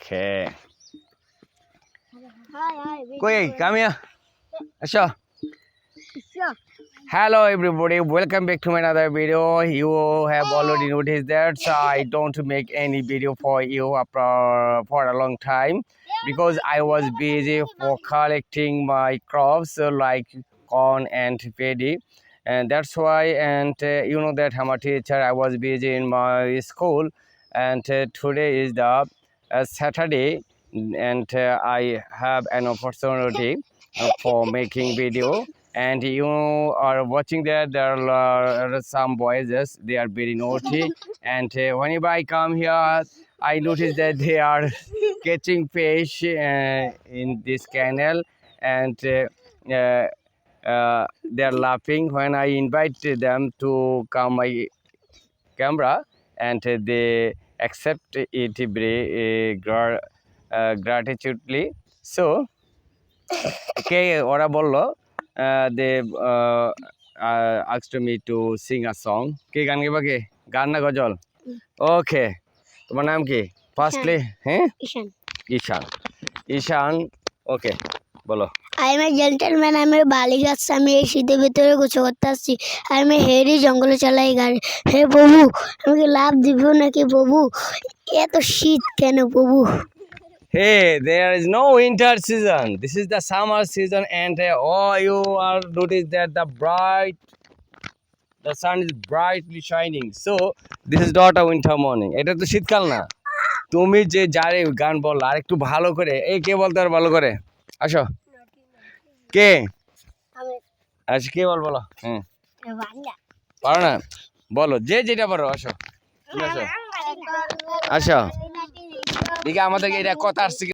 Okay. Hi, hi. big Koi, boy. come here. Asha. Sure. Hello everybody, welcome back to my another video. You have already noticed that so I don't make any video for you after for a long time because I was busy for collecting my crops like corn and paddy and that's why and uh, you know that I'm a teacher I was busy in my school and uh, today is the Saturday and uh, I have an opportunity uh, for making video. And you are watching there there are uh, some boys yes, they are very naughty. And whenever i come here i notice that they are catching fish uh, in this canal. And uh, uh, they are laughing when i invite them to come my camera. And they accept it very gra- uh, gratitudely. So কে ওরা বলল they asked me to sing a song কে গান গেবা কে? গান না গজল? ওকে তোমার নাম কি? ফার্স্টলি হ্যাঁ? Ishan. ঈশান। ঈশান ওকে বলো। এ জেন্টেলম্যান আমি বালি গাছ আমি এই শীতের ভিতরে গোছো করতে আসছি আর আমি হেরি জঙ্গলে চালাই গাড়ি হে প্রভু আমাকে লাভ দিব নাকি প্রভু এত শীত কেন প্রভু Hey, there is no winter season. This is the summer season, and uh, oh, you are notice that the bright, the sun is brightly shining. So this is not a winter morning. এটা তো শীতকাল না তুমি যে যারে গান বলল আর একটু ভালো করে এই কে বলতে পারো ভালো করে আসো কে? আচ্ছা কে বল বলো। হ্যাঁ পারো না? বলো যে যেটা পারো আসো। আসো। দিকে আমাদেরকে এটা কথা আসছে